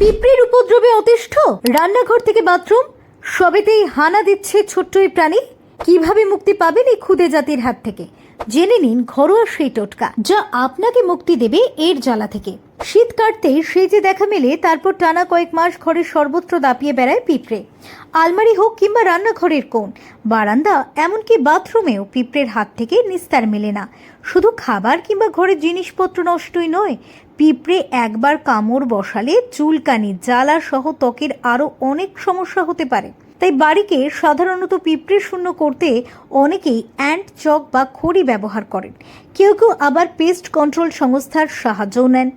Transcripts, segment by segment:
পিঁপড়ের উপদ্রবে অতিষ্ঠ? রান্নাঘর থেকে বাথরুম? সবেতেই হানা দিচ্ছে ছোট্ট এই প্রাণী। কীভাবে মুক্তি পাবেন এই ক্ষুদে জাতির হাত থেকে? জেনে নিন ঘরোয়া সেই টোটকা, যা আপনাকে মুক্তি দেবে এর জ্বালা থেকে। শীত কাটতেই সেই যে দেখা মেলে, তারপর টানা কয়েক মাস ঘরের সর্বত্র দাপিয়ে বেড়ায় পিঁপড়ে। আলমারি হোক কিংবা রান্নাঘরের কোণ, বারান্দা, এমনকি বাথরুমেও পিঁপড়ের হাত থেকে নিস্তার মেলে না। শুধু খাবার কিংবা ঘরের জিনিসপত্র নষ্টই নয় পিঁপড়ে একবার কামড় বসালে চুলকানি জ্বালা সহ ত্বকের আরও অনেক সমস্যা হতে পারে। তাই বাড়িকে সাধারণত পিঁপড়ে শূন্য করতে অনেকেই অ্যান্ট, চক বা খড়ি ব্যবহার করেন। কেউ কেউ আবার পেস্ট কন্ট্রোল সংস্থার সাহায্যও নেন।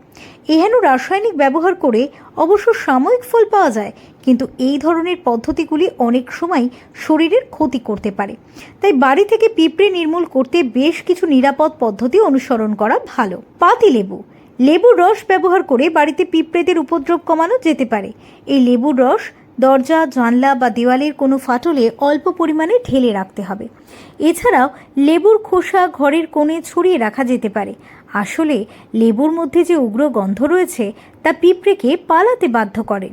এহেন রাসায়নিক ব্যবহার করে অবশ্য সাময়িক ফল পাওয়া যায়, কিন্তু এই ধরনের পদ্ধতিগুলি অনেক সময় শরীরের ক্ষতি করতে পারে। তাই বাড়ি থেকে পিঁপড়ে নির্মূল করতে বেশ কিছু নিরাপদ পদ্ধতি অনুসরণ করা ভালো। পাতিলেবু লেবুর রস ব্যবহার করে বাড়িতে পিঁপড়েদের উপদ্রব কমানো যেতে পারে। এই লেবুর রস দরজা, জানলা বা দেওয়ালের কোনো ফাটলে অল্প পরিমাণে ঢেলে রাখতে হবে। এছাড়াও লেবুর খোসা ঘরের কোণে ছড়িয়ে রাখা যেতে পারে। আসলে লেবুর মধ্যে যে উগ্র গন্ধ রয়েছে, তা পিঁপড়েকে পালাতে বাধ্য করে।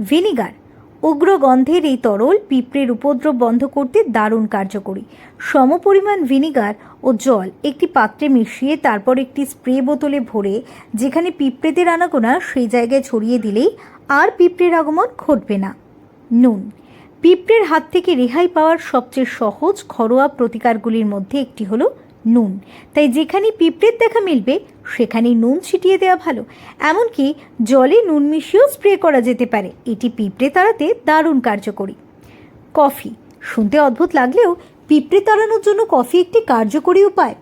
ভিনিগার। উগ্র গন্ধের এই তরল পিঁপড়ের উপদ্রব বন্ধ করতে দারুণ কার্যকরী। সমপরিমাণ ভিনিগার ও জল একটি পাত্রে মিশিয়ে তারপর একটি স্প্রে বোতলে ভরে যেখানে পিঁপড়েদের আনাগোনা সেই জায়গায় ছড়িয়ে দিলেই আর পিঁপড়ের আগমন ঘটবে না। নুন। পিঁপড়ের হাত থেকে রেহাই পাওয়ার সবচেয়ে সহজ ঘরোয়া প্রতিকারগুলির মধ্যে একটি হলো নুন। তাই যেখানে পিঁপড়ের দেখা মিলবে, সেখানেই নুন ছিটিয়ে দেওয়া ভালো। এমনকি জলে নুন মিশিয়েও স্প্রে করা যেতে পারে। এটি পিঁপড়ে তাড়াতে দারুণ কার্যকরী। কফি। শুনতে অদ্ভুত লাগলেও পিঁপড়ে তাড়ানোর জন্য কফি একটি কার্যকরী উপায়।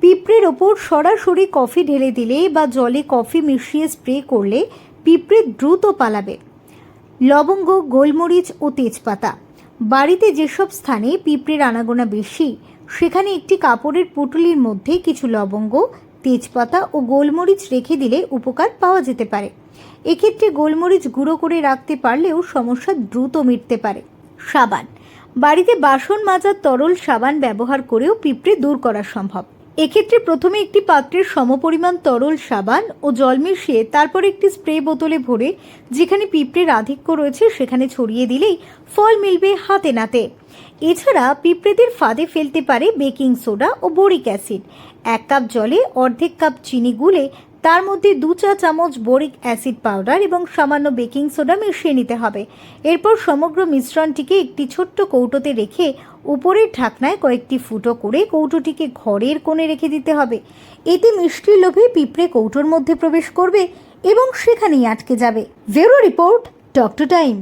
পিঁপড়ের ওপর সরাসরি কফি ঢেলে দিলে বা জলে কফি মিশিয়ে স্প্রে করলে পিঁপড়ে দ্রুত পালাবে। লবঙ্গ, গোলমরিচ ও তেজপাতা। বাড়িতে যেসব স্থানে পিঁপড়ের আনাগোনা বেশি, সেখানে একটি কাপড়ের পুটুলির মধ্যে কিছু লবঙ্গ, তেজপাতা ও গোলমরিচ রেখে দিলে উপকার পাওয়া যেতে পারে। এক্ষেত্রে গোলমরিচ গুঁড়ো করে রাখতে পারলেও সমস্যা দ্রুত মিটতে পারে। সাবান। বাড়িতে বাসন মাজার তরল সাবান ব্যবহার করেও পিঁপড়ে দূর করা সম্ভব। এক্ষেত্রে প্রথমে একটি পাত্রের সমপরিমাণ তরল সাবান ও জল মিশিয়ে তারপর একটি স্প্রে বোতলে ভরে যেখানে পিঁপড়ের আধিক্য রয়েছে সেখানে ছড়িয়ে দিলেই ফল মিলবে হাতে নাতে। এছাড়া পিঁপড়েদের ফাঁদে ফেলতে পারে বেকিং সোডা ও বোরিক অ্যাসিড। এক কাপ জলে অর্ধেক কাপ চিনি গুলে তার মধ্যে দু চা চামচ বোরিক অ্যাসিড পাউডার এবং সামান্য বেকিং সোডা মিশিয়ে নিতে হবে। এরপর সমগ্র মিশ্রণটিকে একটি ছোট্ট কৌটোতে রেখে উপরের ঢাকনায় কয়েকটি ফুটো করে কৌটোটিকে ঘরের কোণে রেখে দিতে হবে। এতে মিষ্টির লোভে পিঁপড়ে কৌটোর মধ্যে প্রবেশ করবে এবং সেখানেই আটকে যাবে। ভেরো রিপোর্ট, ডক্টর টাইম।